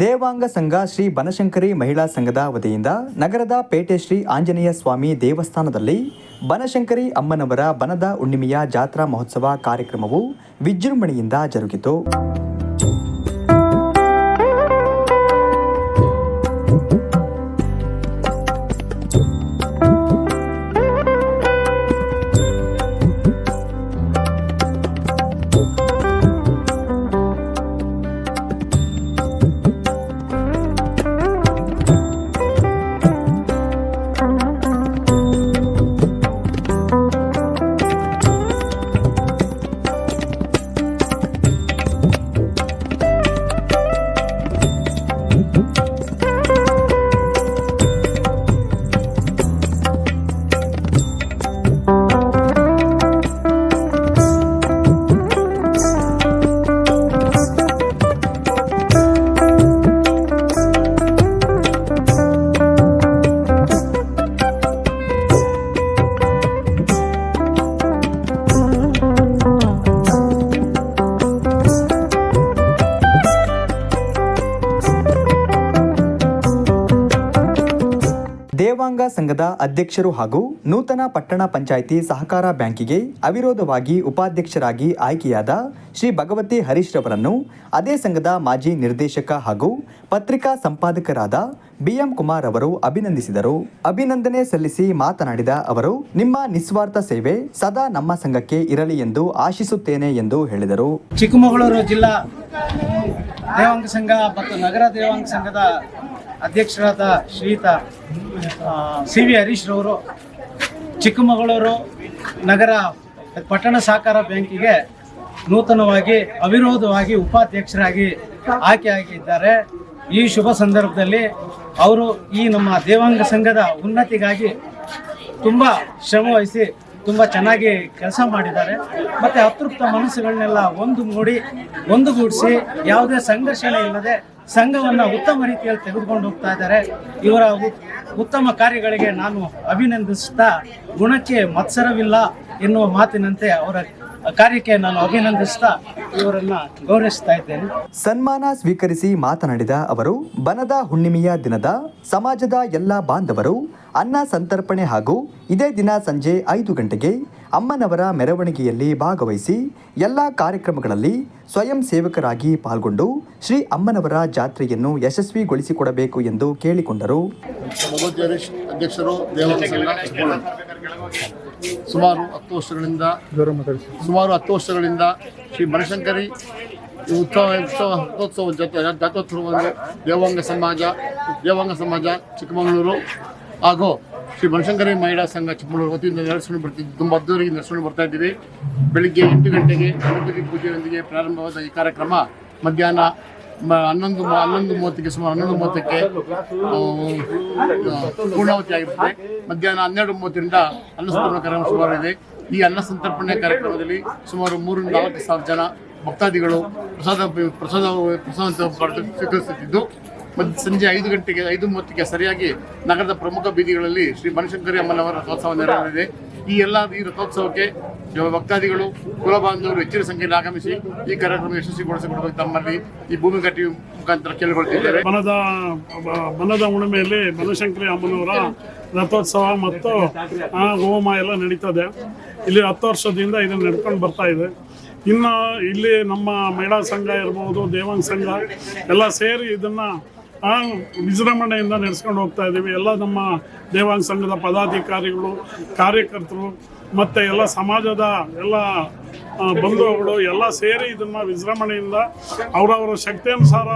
ದೇವಾಂಗ ಸಂಘ ಶ್ರೀ ಬನಶಂಕರಿ ಮಹಿಳಾ ಸಂಘದ ವತಿಯಿಂದ ನಗರದ ಪೇಟೆ ಶ್ರೀ ಆಂಜನೇಯ ಸ್ವಾಮಿ ದೇವಸ್ಥಾನದಲ್ಲಿ ಬನಶಂಕರಿ ಅಮ್ಮನವರ ಬನದ ಹುಣ್ಣಿಮೆಯ ಜಾತ್ರಾ ಮಹೋತ್ಸವ ಕಾರ್ಯಕ್ರಮವು ವಿಜೃಂಭಣೆಯಿಂದ ಜರುಗಿತು. ದೇವಾಂಗ ಸಂಘದ ಅಧ್ಯಕ್ಷರು ಹಾಗೂ ನೂತನ ಪಟ್ಟಣ ಪಂಚಾಯಿತಿ ಸಹಕಾರ ಬ್ಯಾಂಕಿಗೆ ಅವಿರೋಧವಾಗಿ ಉಪಾಧ್ಯಕ್ಷರಾಗಿ ಆಯ್ಕೆಯಾದ ಶ್ರೀ ಭಗವತಿ ಹರೀಶ್ ರವರನ್ನು ಅದೇ ಸಂಘದ ಮಾಜಿ ನಿರ್ದೇಶಕ ಹಾಗೂ ಪತ್ರಿಕಾ ಸಂಪಾದಕರಾದ ಬಿಎಂ ಕುಮಾರ್ ಅವರು ಅಭಿನಂದಿಸಿದರು. ಅಭಿನಂದನೆ ಸಲ್ಲಿಸಿ ಮಾತನಾಡಿದ ಅವರು, ನಿಮ್ಮ ನಿಸ್ವಾರ್ಥ ಸೇವೆ ಸದಾ ನಮ್ಮ ಸಂಘಕ್ಕೆ ಇರಲಿ ಎಂದು ಆಶಿಸುತ್ತೇನೆ ಎಂದು ಹೇಳಿದರು. ಚಿಕ್ಕಮಗಳೂರು ಜಿಲ್ಲಾ ದೇವಾಂಗ ಸಂಘ ಮತ್ತು ನಗರ ದೇವಾಂಗ ಸಂಘದ ಅಧ್ಯಕ್ಷರಾದ ಶ್ರೀಯುತ ಸಿ ವಿ ಹರೀಶ್ ರವರು, ಚಿಕ್ಕಮಗಳೂರು ನಗರ ಪಟ್ಟಣ ಸಹಕಾರ ಬ್ಯಾಂಕಿಗೆ ನೂತನವಾಗಿ ಅವಿರೋಧವಾಗಿ ಉಪಾಧ್ಯಕ್ಷರಾಗಿ ಆಯ್ಕೆಯಾಗಿದ್ದಾರೆ ಈ ಶುಭ ಸಂದರ್ಭದಲ್ಲಿ ಅವರು ಈ ನಮ್ಮ ದೇವಾಂಗ ಸಂಘದ ಉನ್ನತಿಗಾಗಿ ತುಂಬ ಶ್ರಮ ವಹಿಸಿ ತುಂಬ ಚೆನ್ನಾಗಿ ಕೆಲಸ ಮಾಡಿದ್ದಾರೆ. ಮತ್ತು ಅತೃಪ್ತ ಮನಸ್ಸುಗಳನ್ನೆಲ್ಲ ಒಂದು ಮೂಡಿ ಒಂದುಗೂಡಿಸಿ ಯಾವುದೇ ಸಂಘರ್ಷಣೆ ಇಲ್ಲದೆ ಸಂಘವನ್ನು ಉತ್ತಮ ರೀತಿಯಲ್ಲಿ ತೆಗೆದುಕೊಂಡು ಹೋಗ್ತಾ ಇದ್ದಾರೆ. ಇವರ ಉತ್ತಮ ಕಾರ್ಯಗಳಿಗೆ ನಾನು ಅಭಿನಂದಿಸುತ್ತಾ ಗುಣಕ್ಕೆ ಮತ್ಸರವಿಲ್ಲ ಎನ್ನುವ ಮಾತಿನಂತೆ ಅವರ ಕಾರ್ಯಕ್ಕೆ ನಾನು ಅಭಿನಂದಿಸ್ತಾ ಇವರನ್ನ ಗೌರವಿಸ್ತಾ ಇದ್ದೇನೆ. ಸನ್ಮಾನ ಸ್ವೀಕರಿಸಿ ಮಾತನಾಡಿದ ಅವರು ಬನದ ಹುಣ್ಣಿಮೆಯ ದಿನದ ಸಮಾಜದ ಎಲ್ಲ ಬಾಂಧವರು ಅನ್ನ ಸಂತರ್ಪಣೆ ಹಾಗೂ ಇದೇ ದಿನ ಸಂಜೆ ಐದು ಗಂಟೆಗೆ ಅಮ್ಮನವರ ಮೆರವಣಿಗೆಯಲ್ಲಿ ಭಾಗವಹಿಸಿ ಎಲ್ಲ ಕಾರ್ಯಕ್ರಮಗಳಲ್ಲಿ ಸ್ವಯಂ ಸೇವಕರಾಗಿ ಪಾಲ್ಗೊಂಡು ಶ್ರೀ ಅಮ್ಮನವರ ಜಾತ್ರೆಯನ್ನು ಯಶಸ್ವಿಗೊಳಿಸಿಕೊಡಬೇಕು ಎಂದು ಕೇಳಿಕೊಂಡರು. ಸುಮಾರು ಹತ್ತು ವರ್ಷಗಳಿಂದ ಸುಮಾರು ಹತ್ತು ವರ್ಷಗಳಿಂದ ಶ್ರೀ ಬನಶಂಕರಿ ಉತ್ಸವ ಉತ್ಸವ ರಥೋತ್ಸವ ಜೊತೆ ಜಾತ್ರೋತ್ಸವವನ್ನು ದೇವಾಂಗ ಸಮಾಜ ದೇವಾಂಗ ಸಮಾಜ ಚಿಕ್ಕಮಗಳೂರು ಹಾಗೂ ಶ್ರೀ ಬನಶಂಕರಿ ಮಹಿಳಾ ಸಂಘ ಚಿಕ್ಕಮಗಳೂರು ವತಿಯಿಂದ ನಡೆಸ್ಕೊಂಡು ಬರ್ತಿದ್ದು. ತುಂಬ ಅದ್ದೂರಿಗೆ ನಡೆಸ್ಕೊಂಡು ಬರ್ತಾ ಇದ್ದೀವಿ. ಬೆಳಿಗ್ಗೆ ಎಂಟು ಗಂಟೆಗೆ ಗಣಪತಿ ಪೂಜೆಯೊಂದಿಗೆ ಪ್ರಾರಂಭವಾದ ಈ ಕಾರ್ಯಕ್ರಮ ಮಧ್ಯಾಹ್ನ ಹನ್ನೊಂದು ಹನ್ನೊಂದು ಮೂವತ್ತಕ್ಕೆ ಸುಮಾರು ಹನ್ನೊಂದು ಮೂವತ್ತಕ್ಕೆ ಪೂರ್ಣಾವತಿ ಆಗಿರುತ್ತೆ ಮಧ್ಯಾಹ್ನ ಹನ್ನೆರಡು ಮೂವತ್ತರಿಂದ ಅನ್ನಸಂತರ್ಪಣೆ ಕಾರ್ಯಕ್ರಮ ಶುರುವಾಗಿದೆ ಈ ಅನ್ನ ಸಂತರ್ಪಣೆ ಕಾರ್ಯಕ್ರಮದಲ್ಲಿ ಸುಮಾರು ಮೂರರಿಂದ ನಾಲ್ಕು ಸಾವಿರ ಜನ ಭಕ್ತಾದಿಗಳು ಪ್ರಸಾದ ಪ್ರಸಾದ ಪ್ರಸಾದ ಸ್ವೀಕರಿಸುತ್ತಿದ್ದು ಮತ್ತು ಸಂಜೆ ಐದು ಗಂಟೆಗೆ, ಐದು ಮೂವತ್ತಕ್ಕೆ ಸರಿಯಾಗಿ ನಗರದ ಪ್ರಮುಖ ಬೀದಿಗಳಲ್ಲಿ ಶ್ರೀ ಬನಶಂಕರಿ ಅಮ್ಮನವರ ರಥೋತ್ಸವ ನೆರವೇರಿದೆ ಈ ಎಲ್ಲ ಈ ರಥೋತ್ಸವಕ್ಕೆ ಭಕ್ತಾದಿಗಳು ಕುಲಬಾಂಧವರು ಹೆಚ್ಚಿನ ಸಂಖ್ಯೆಯಲ್ಲಿ ಆಗಮಿಸಿ ಈ ಕಾರ್ಯಕ್ರಮ ಯಶಸ್ವಿಗೊಳಿಸಿಕೊಡಬೇಕು ತಮ್ಮಲ್ಲಿ ಈ ಭೂಮಿ ಕಟ್ಟಿ ಮುಖಾಂತರ ಕೇಳಿಕೊಳ್ತಿದ್ದಾರೆ. ಮನದ ಮನದ ಉಣಿಮೆಯಲ್ಲಿ ಬನಶಂಕರಿ ಅಮ್ಮನವರ ರಥೋತ್ಸವ ಮತ್ತು ಹೋಮ ಎಲ್ಲ ನಡೀತದೆ. ಇಲ್ಲಿ ಹತ್ತು ವರ್ಷದಿಂದ ಇದನ್ನು ನಡ್ಕೊಂಡು ಬರ್ತಾ ಇದೆ. ಇನ್ನು ಇಲ್ಲಿ ನಮ್ಮ ಮಹಿಳಾ ಸಂಘ ಇರ್ಬೋದು, ದೇವಾಂಗ ಸಂಘ ಎಲ್ಲ ಸೇರಿ ಇದನ್ನು ಆ, ವಿಜೃಂಭಣೆಯಿಂದ ನಡೆಸ್ಕೊಂಡು ಹೋಗ್ತಾ ಇದ್ದೀವಿ. ಎಲ್ಲ ನಮ್ಮ ದೇವಾಂಗ ಸಂಘದ ಪದಾಧಿಕಾರಿಗಳು ಕಾರ್ಯಕರ್ತರು ಮತ್ತು ಎಲ್ಲ ಸಮಾಜದ ಎಲ್ಲ ಬಂಧುಗಳು ಎಲ್ಲ ಸೇರಿ ಇದನ್ನು ವಿಜೃಂಭಣೆಯಿಂದ ಅವರವರ ಶಕ್ತಿಯನುಸಾರ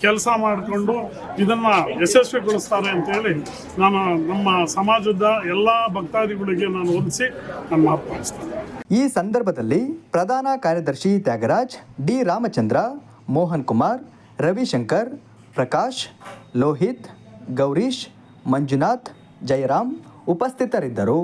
ಕೆಲಸ ಮಾಡಿಕೊಂಡು ಇದನ್ನು ಯಶಸ್ವಿಗೊಳಿಸ್ತಾರೆ ಅಂತೇಳಿ ನಾನು ನಮ್ಮ ಸಮಾಜದ ಎಲ್ಲ ಭಕ್ತಾದಿಗಳಿಗೆ ನಾನು ಹೊಲಿಸಿ ಮಾತನಾಡಿಸ್ತೇನೆ ಈ ಸಂದರ್ಭದಲ್ಲಿ ಪ್ರಧಾನ ಕಾರ್ಯದರ್ಶಿ ತ್ಯಾಗರಾಜ್ ಡಿ ರಾಮಚಂದ್ರ ಮೋಹನ್ ಕುಮಾರ್ ರವಿಶಂಕರ್ ಪ್ರಕಾಶ್ ಲೋಹಿತ್ ಗೌರೀಶ್ ಮಂಜುನಾಥ್ ಜಯರಾಮ್ ಉಪಸ್ಥಿತರಿದ್ದರು.